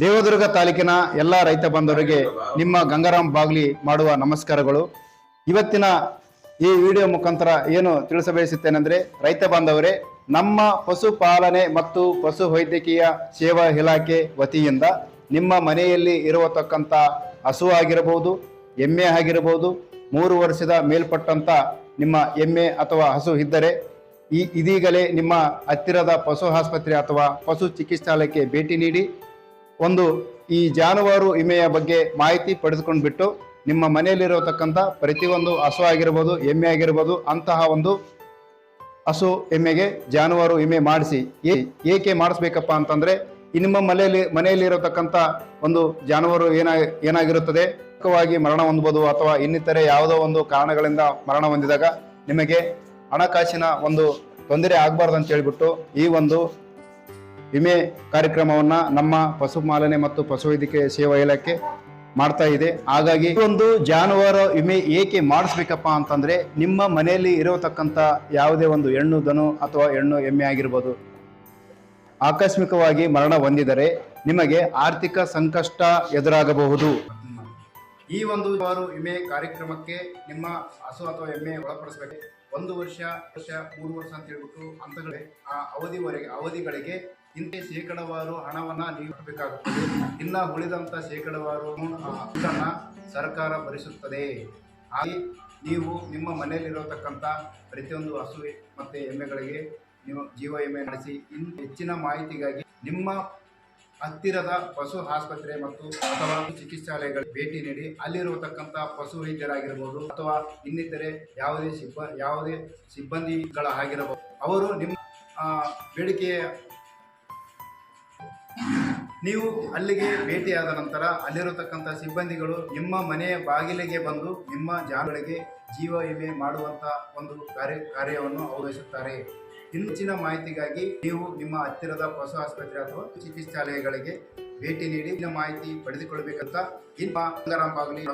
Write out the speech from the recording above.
ದೇವದುರ್ಗ ತಾಲೂಕಿನ ಎಲ್ಲ ರೈತ ಬಾಂಧವರಿಗೆ ನಿಮ್ಮ ಗಂಗಾರಾಮ್ ಬಾಗ್ಲಿ ಮಾಡುವ ನಮಸ್ಕಾರಗಳು. ಇವತ್ತಿನ ಈ ವಿಡಿಯೋ ಮುಖಾಂತರ ಏನು ತಿಳಿಸಬಯಸುತ್ತೇನೆಂದರೆ, ರೈತ ಬಾಂಧವರೇ, ನಮ್ಮ ಪಶುಪಾಲನೆ ಮತ್ತು ಪಶು ವೈದ್ಯಕೀಯ ಸೇವಾ ಇಲಾಖೆ ವತಿಯಿಂದ ನಿಮ್ಮ ಮನೆಯಲ್ಲಿ ಇರುವತಕ್ಕಂಥ ಹಸು ಆಗಿರಬಹುದು, ಎಮ್ಮೆ ಆಗಿರಬಹುದು, ಮೂರು ವರ್ಷದ ಮೇಲ್ಪಟ್ಟಂಥ ನಿಮ್ಮ ಎಮ್ಮೆ ಅಥವಾ ಹಸು ಇದ್ದರೆ, ಈ ಇದೀಗಲೇ ನಿಮ್ಮ ಹತ್ತಿರದ ಪಶು ಆಸ್ಪತ್ರೆ ಅಥವಾ ಪಶು ಚಿಕಿತ್ಸಾಲಯಕ್ಕೆ ಭೇಟಿ ನೀಡಿ ಒಂದು ಈ ಜಾನುವಾರು ವಿಮೆಯ ಬಗ್ಗೆ ಮಾಹಿತಿ ಪಡೆದುಕೊಂಡು ಬಿಟ್ಟು ನಿಮ್ಮ ಮನೆಯಲ್ಲಿರತಕ್ಕಂಥ ಪ್ರತಿಯೊಂದು ಹಸು ಆಗಿರ್ಬೋದು, ಎಮ್ಮೆ ಆಗಿರ್ಬೋದು, ಅಂತಹ ಒಂದು ಹಸು ಎಮ್ಮೆಗೆ ಜಾನುವಾರು ವಿಮೆ ಮಾಡಿಸಿ. ಏಕೆ ಮಾಡಿಸ್ಬೇಕಪ್ಪ ಅಂತಂದರೆ ನಿಮ್ಮ ಮನೆಯಲ್ಲಿ, ಮನೆಯಲ್ಲಿರತಕ್ಕಂಥ ಒಂದು ಜಾನುವಾರು ಏನ ಏನಾಗಿರುತ್ತದೆ? ಮರಣ ಹೊಂದಬಹುದು ಅಥವಾ ಇನ್ನಿತರೆ ಯಾವುದೋ ಒಂದು ಕಾರಣಗಳಿಂದ ಮರಣ ಹೊಂದಿದಾಗ ನಿಮಗೆ ಹಣಕಾಸಿನ ಒಂದು ತೊಂದರೆ ಆಗಬಾರ್ದು ಅಂತ ಹೇಳ್ಬಿಟ್ಟು ಈ ಒಂದು ವಿಮೆ ಕಾರ್ಯಕ್ರಮವನ್ನು ನಮ್ಮ ಪಶುಪಾಲನೆ ಮತ್ತು ಪಶುವೈದ್ಯಕೀಯ ಸೇವಾ ಇಲಾಖೆ ಮಾಡ್ತಾ ಇದೆ. ಹಾಗಾಗಿ ಒಂದು ಜಾನುವಾರು ವಿಮೆ ಏಕೆ ಮಾಡಿಸ್ಬೇಕಪ್ಪ ಅಂತಂದರೆ ನಿಮ್ಮ ಮನೆಯಲ್ಲಿ ಇರತಕ್ಕಂಥ ಯಾವುದೇ ಒಂದು ಹೆಣ್ಣು, ದನು ಅಥವಾ ಹೆಣ್ಣು ಎಮ್ಮೆ ಆಗಿರ್ಬೋದು, ಆಕಸ್ಮಿಕವಾಗಿ ಮರಣ ಹೊಂದಿದರೆ ನಿಮಗೆ ಆರ್ಥಿಕ ಸಂಕಷ್ಟ ಎದುರಾಗಬಹುದು. ಈ ಒಂದು ವಿಮೆ ಕಾರ್ಯಕ್ರಮಕ್ಕೆ ನಿಮ್ಮ ಹಸು ಅಥವಾ ಎಮ್ಮೆ ಒಳಪಡಿಸಬೇಕು. ಒಂದು ವರ್ಷ ವರ್ಷ, ಮೂರು ವರ್ಷ ಅಂತ ಹೇಳ್ಬಿಟ್ಟು ಹಂತಗಳ ಆ ಅವಧಿವರೆಗೆ, ಅವಧಿಗಳಿಗೆ ಇಂತೆ ಶೇಕಡವಾರು ಹಣವನ್ನ ನೀಡಬೇಕಾಗುತ್ತದೆ. ಇನ್ನ ಉಳಿದಂತ ಶೇಕಡವಾರು ಹಣ ಸರ್ಕಾರ ಭರಿಸುತ್ತದೆ. ಹಾಗೆ ನೀವು ನಿಮ್ಮ ಮನೆಯಲ್ಲಿರತಕ್ಕಂಥ ಪ್ರತಿಯೊಂದು ಹಸುವೆ ಮತ್ತು ಎಮ್ಮೆಗಳಿಗೆ ನೀವು ಜೀವ ವಿಮೆ ನಡೆಸಿ, ಇನ್ನು ಹೆಚ್ಚಿನ ಮಾಹಿತಿಗಾಗಿ ನಿಮ್ಮ ಹತ್ತಿರದ ಪಶು ಆಸ್ಪತ್ರೆ ಮತ್ತು ಅಥವಾ ಚಿಕಿತ್ಸಾಲಯಗಳು ಭೇಟಿ ನೀಡಿ ಅಲ್ಲಿರತಕ್ಕಂಥ ಪಶು ವೈದ್ಯರಾಗಿರ್ಬೋದು ಅಥವಾ ಇನ್ನಿತರೆ ಯಾವುದೇ ಸಿಬ್ಬ, ಯಾವುದೇ ಸಿಬ್ಬಂದಿಗಳ ಆಗಿರಬಹುದು. ಅವರು ನಿಮ್ಮ ಬೇಡಿಕೆಯ ನೀವು ಅಲ್ಲಿಗೆ ಭೇಟಿಯಾದ ನಂತರ ಅಲ್ಲಿರತಕ್ಕಂಥ ಸಿಬ್ಬಂದಿಗಳು ನಿಮ್ಮ ಮನೆಯ ಬಾಗಿಲಿಗೆ ಬಂದು ನಿಮ್ಮ ಜಾನುಗಳಿಗೆ ಜೀವ ವಿಮೆ ಮಾಡುವಂಥ ಒಂದು ಕಾರ್ಯ, ಕಾರ್ಯವನ್ನು ಅವಹಿಸುತ್ತಾರೆ ಹೆಚ್ಚಿನ ಮಾಹಿತಿಗಾಗಿ ನೀವು ನಿಮ್ಮ ಹತ್ತಿರದ ಪಶು ಆಸ್ಪತ್ರೆ ಅಥವಾ ಚಿಕಿತ್ಸಾಲಯಗಳಿಗೆ ಭೇಟಿ ನೀಡಿ ಮಾಹಿತಿ ಪಡೆದುಕೊಳ್ಳಬೇಕಂತ ಇನ್ನು ಗಂಗಾರಾಮ್ ಬಾಗ್ಲಿ